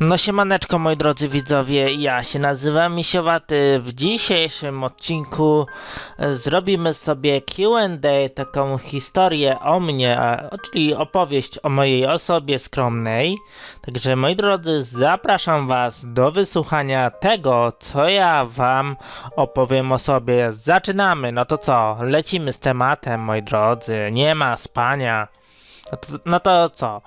No siemaneczko moi drodzy widzowie, ja się nazywam Misiowaty. W dzisiejszym odcinku e, zrobimy sobie Q&A, taką historię o mnie, czyli opowieść o mojej osobie skromnej. Także moi drodzy, zapraszam was do wysłuchania tego, co ja wam opowiem o sobie. Zaczynamy, no to co? Lecimy z tematem, moi drodzy, nie ma spania. No to, no to co?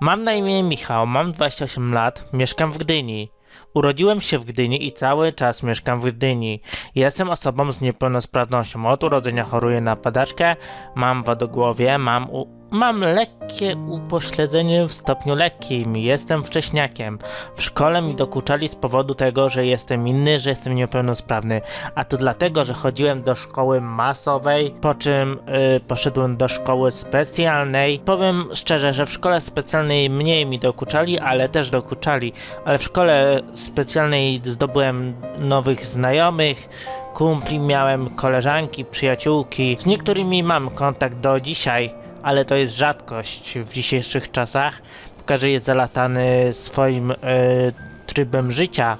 Mam na imię Michał, mam 28 lat, mieszkam w Gdyni. Urodziłem się w Gdyni i cały czas mieszkam w Gdyni. Jestem osobą z niepełnosprawnością. Od urodzenia choruję na padaczkę, mam wodogłowie, mam, u... mam lekkie upośledzenie w stopniu lekkim. Jestem wcześniakiem. W szkole mi dokuczali z powodu tego, że jestem inny, że jestem niepełnosprawny. A to dlatego, że chodziłem do szkoły masowej, po czym y, poszedłem do szkoły specjalnej. Powiem szczerze, że w szkole specjalnej mniej mi dokuczali, ale też dokuczali. Ale w szkole specjalnej zdobyłem nowych znajomych, kumpli miałem, koleżanki, przyjaciółki. Z niektórymi mam kontakt do dzisiaj, ale to jest rzadkość w dzisiejszych czasach. Każdy jest zalatany swoim y, trybem życia,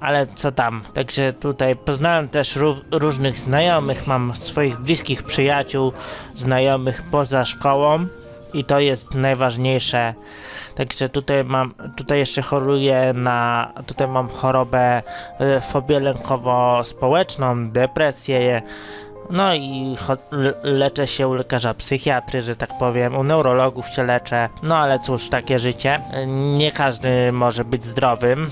ale co tam. Także tutaj poznałem też ró- różnych znajomych, mam swoich bliskich przyjaciół, znajomych poza szkołą i to jest najważniejsze. Także tutaj mam, tutaj jeszcze choruję na, tutaj mam chorobę, y, fobię lękowo-społeczną, depresję, no i leczę się u lekarza psychiatry, że tak powiem, u neurologów się leczę. No ale cóż, takie życie. Nie każdy może być zdrowym.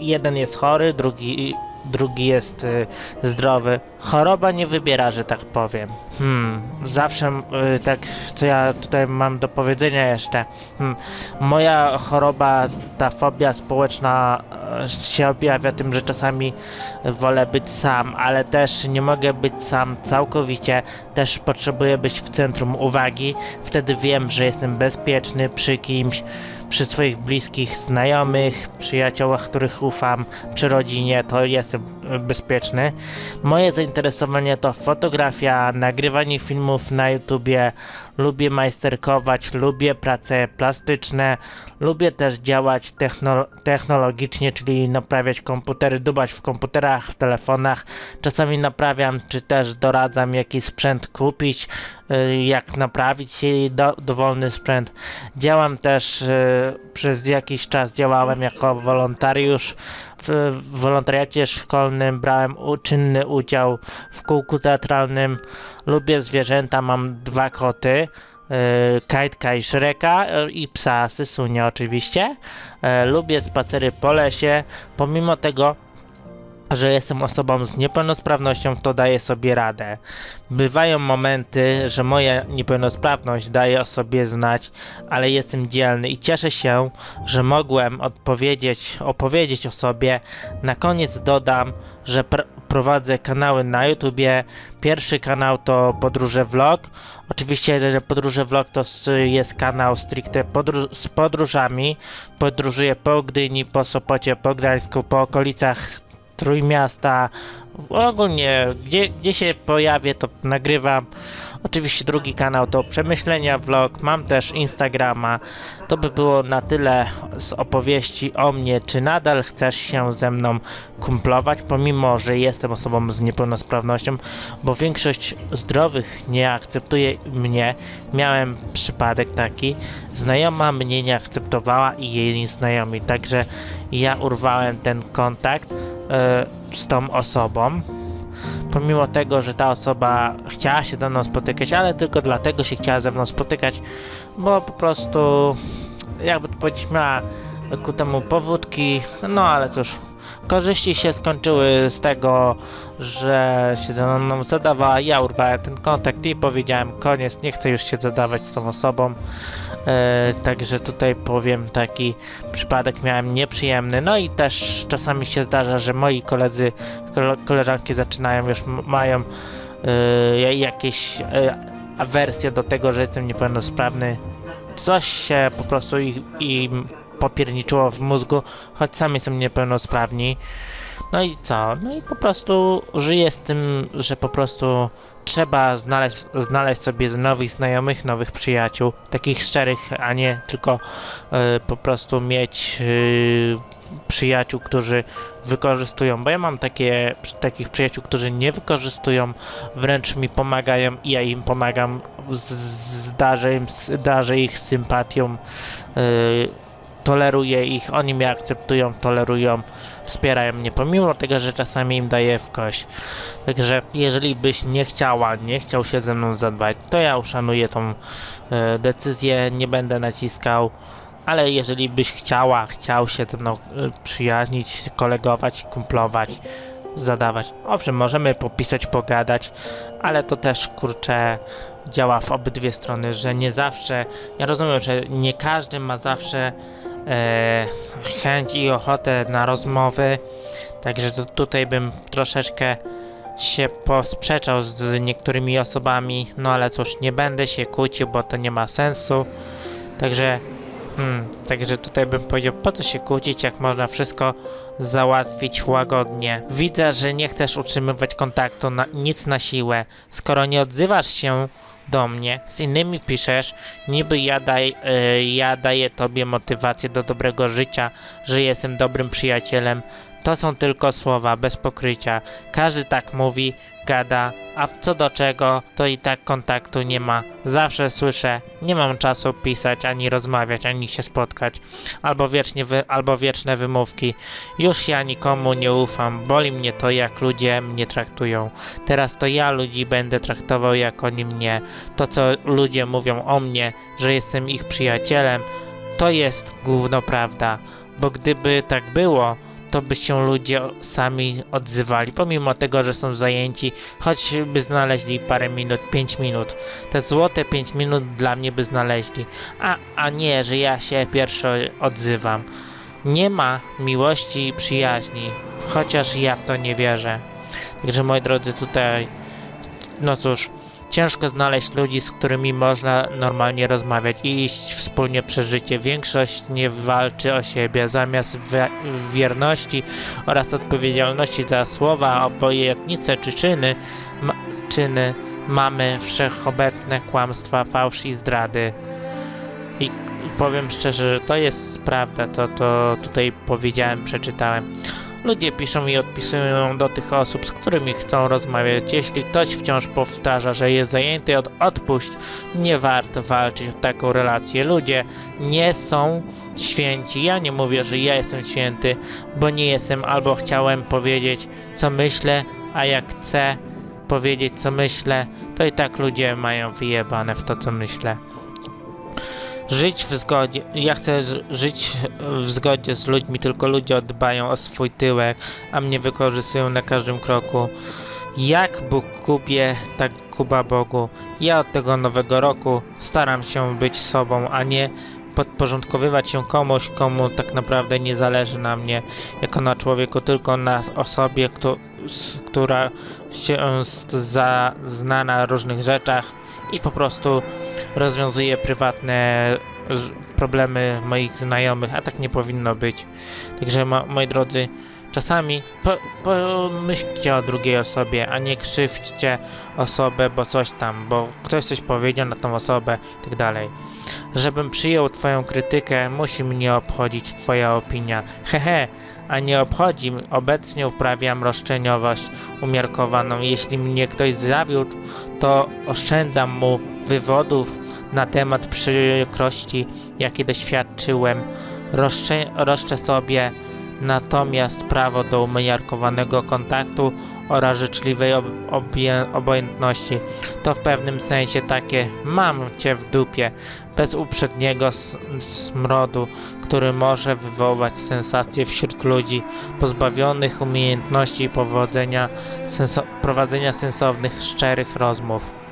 Jeden jest chory, drugi, drugi jest y, zdrowy. Choroba nie wybiera, że tak powiem. Hmm, zawsze y, tak, co ja tutaj mam do powiedzenia jeszcze. Hmm, moja choroba, ta fobia społeczna e, się objawia tym, że czasami wolę być sam, ale też nie mogę być sam całkowicie. Też potrzebuję być w centrum uwagi. Wtedy wiem, że jestem bezpieczny przy kimś, przy swoich bliskich znajomych, przyjaciołach, których ufam, przy rodzinie, to jestem to bezpieczny. Moje zainteresowanie to fotografia, nagrywanie filmów na YouTubie, lubię majsterkować, lubię prace plastyczne, lubię też działać techno- technologicznie, czyli naprawiać komputery, dubać w komputerach, w telefonach. Czasami naprawiam, czy też doradzam jakiś sprzęt kupić, y, jak naprawić do, dowolny sprzęt. Działam też y, przez jakiś czas działałem jako wolontariusz w, w wolontariacie szkolnym, brałem u, czynny udział w kółku teatralnym. Lubię zwierzęta, mam dwa koty. y, Kajtka i Szreka y, i psa Sysunia oczywiście. E, Lubię spacery po lesie. Pomimo tego, że jestem osobą z niepełnosprawnością, to daję sobie radę. Bywają momenty, że moja niepełnosprawność daje o sobie znać, ale jestem dzielny i cieszę się, że mogłem odpowiedzieć, opowiedzieć o sobie. Na koniec dodam, że pr- prowadzę kanały na YouTubie. Pierwszy kanał to Podróże Vlog. Oczywiście że Podróże Vlog to jest kanał stricte podróż- z podróżami. Podróżuję po Gdyni, po Sopocie, po Gdańsku, po okolicach Trójmiasta, ogólnie gdzie, gdzie się pojawię to nagrywam. Oczywiście drugi kanał to Przemyślenia Vlog, mam też Instagrama. To by było na tyle z opowieści o mnie. Czy nadal chcesz się ze mną kumplować, pomimo że jestem osobą z niepełnosprawnością, bo większość zdrowych nie akceptuje mnie. Miałem przypadek taki, znajoma mnie nie akceptowała i jej znajomi, także ja urwałem ten kontakt z tą osobą. Pomimo tego, że ta osoba chciała się ze mną spotykać, ale tylko dlatego się chciała ze mną spotykać, bo po prostu, jakby to powiedzieć, miała ku temu powódki, no ale cóż, korzyści się skończyły z tego, że się ze mną zadawała, ja urwałem ten kontakt i powiedziałem koniec, nie chcę już się zadawać z tą osobą, e, także tutaj powiem taki przypadek miałem nieprzyjemny, no i też czasami się zdarza, że moi koledzy, kole, koleżanki zaczynają już, mają e, jakieś e, awersje do tego, że jestem niepełnosprawny, coś się po prostu ich, im popierniczyło w mózgu, choć sami są niepełnosprawni. No i co? No i po prostu żyję z tym, że po prostu trzeba znaleźć, znaleźć sobie nowych znajomych, nowych przyjaciół, takich szczerych, a nie tylko e, po prostu mieć e, przyjaciół, którzy wykorzystują, bo ja mam takie, takich przyjaciół, którzy nie wykorzystują, wręcz mi pomagają i ja im pomagam, zdarzę, im, darzę ich sympatią, yy, toleruję ich, oni mnie akceptują, tolerują, wspierają mnie, pomimo tego, że czasami im daję w kość. Także jeżeli byś nie chciała, nie chciał się ze mną zadbać, to ja uszanuję tą yy, decyzję, nie będę naciskał, ale jeżeli byś chciała, chciał się ze mną y, przyjaźnić, kolegować, kumplować, zadawać, owszem, możemy popisać, pogadać, ale to też kurczę działa w obydwie strony, że nie zawsze, ja rozumiem, że nie każdy ma zawsze e, chęć i ochotę na rozmowy, także to, tutaj bym troszeczkę się posprzeczał z niektórymi osobami, no ale cóż, nie będę się kłócił, bo to nie ma sensu, także Hmm, także tutaj bym powiedział, po co się kłócić, jak można wszystko załatwić łagodnie. Widzę, że nie chcesz utrzymywać kontaktu, na, nic na siłę. Skoro nie odzywasz się do mnie, z innymi piszesz, niby ja, daj, y, ja daję tobie motywację do dobrego życia, że jestem dobrym przyjacielem. To są tylko słowa, bez pokrycia. Każdy tak mówi, gada, a co do czego, to i tak kontaktu nie ma. Zawsze słyszę, nie mam czasu pisać, ani rozmawiać, ani się spotkać. Albo, wiecznie wy, albo wieczne wymówki. Już ja nikomu nie ufam, boli mnie to, jak ludzie mnie traktują. Teraz to ja ludzi będę traktował, jak oni mnie. To, co ludzie mówią o mnie, że jestem ich przyjacielem, to jest gówno prawda. Bo gdyby tak było, to by się ludzie sami odzywali, pomimo tego, że są zajęci, choćby znaleźli parę minut, 5 minut. Te złote 5 minut dla mnie by znaleźli, a, a nie, że ja się pierwszy odzywam. Nie ma miłości i przyjaźni, chociaż ja w to nie wierzę. Także moi drodzy, tutaj, no cóż, ciężko znaleźć ludzi, z którymi można normalnie rozmawiać i iść wspólnie przez życie. Większość nie walczy o siebie, zamiast wierności oraz odpowiedzialności za słowa, obojętnice czy czyny, ma- czyny mamy wszechobecne kłamstwa, fałsz i zdrady. I powiem szczerze, że to jest prawda, to, to tutaj powiedziałem, przeczytałem. Ludzie piszą i odpisują do tych osób, z którymi chcą rozmawiać. Jeśli ktoś wciąż powtarza, że jest zajęty, od, odpuść. Nie warto walczyć o taką relację. Ludzie nie są święci. Ja nie mówię, że ja jestem święty, bo nie jestem, albo chciałem powiedzieć, co myślę, a jak chcę powiedzieć, co myślę, to i tak ludzie mają wyjebane w to, co myślę żyć w zgodzie. Ja chcę żyć w zgodzie z ludźmi, tylko ludzie dbają o swój tyłek, a mnie wykorzystują na każdym kroku. Jak Bóg kubie, tak kuba Bogu. Ja od tego nowego roku staram się być sobą, a nie podporządkowywać się komuś, komu tak naprawdę nie zależy na mnie, jako na człowieku, tylko na osobie, kto, która się zna na różnych rzeczach i po prostu rozwiązuje prywatne problemy moich znajomych, a tak nie powinno być. Także mo, moi drodzy, czasami po, pomyślcie o drugiej osobie, a nie krzywdźcie osobę, bo coś tam, bo ktoś coś powiedział na tą osobę i tak dalej. Żebym przyjął twoją krytykę, musi mnie obchodzić twoja opinia. Hehe, a nie obchodzi, obecnie uprawiam roszczeniowość umiarkowaną. Jeśli mnie ktoś zawiódł, to oszczędzam mu wywodów na temat przykrości, jakie doświadczyłem. Roszczę, roszczę sobie natomiast prawo do umiarkowanego kontaktu oraz życzliwej ob, obojętności. To w pewnym sensie takie mam cię w dupie, bez uprzedniego smrodu, który może wywołać sensację wśród ludzi pozbawionych umiejętności powodzenia senso- prowadzenia sensownych, szczerych rozmów.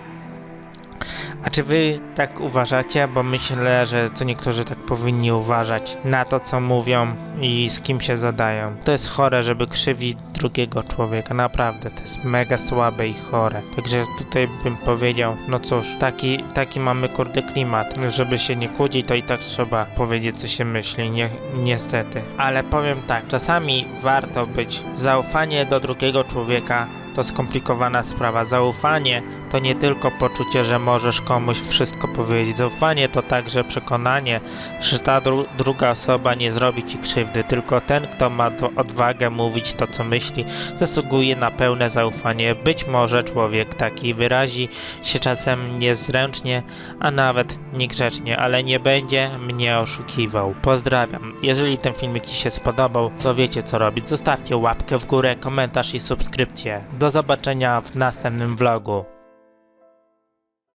A czy wy tak uważacie? Bo myślę, że co niektórzy tak powinni uważać na to, co mówią i z kim się zadają. To jest chore, żeby krzywić drugiego człowieka. Naprawdę, to jest mega słabe i chore. Także tutaj bym powiedział, no cóż, taki, taki mamy kurde klimat. Żeby się nie kłócić, to i tak trzeba powiedzieć, co się myśli. Nie, niestety. Ale powiem tak, czasami warto być. Zaufanie do drugiego człowieka to skomplikowana sprawa. Zaufanie to nie tylko poczucie, że możesz komuś wszystko powiedzieć. Zaufanie to także przekonanie, że ta dru druga osoba nie zrobi ci krzywdy. Tylko ten, kto ma odwagę mówić to, co myśli, zasługuje na pełne zaufanie. Być może człowiek taki wyrazi się czasem niezręcznie, a nawet niegrzecznie, ale nie będzie mnie oszukiwał. Pozdrawiam. Jeżeli ten filmik Ci się spodobał, to wiecie co robić. Zostawcie łapkę w górę, komentarz i subskrypcję. Do zobaczenia w następnym vlogu.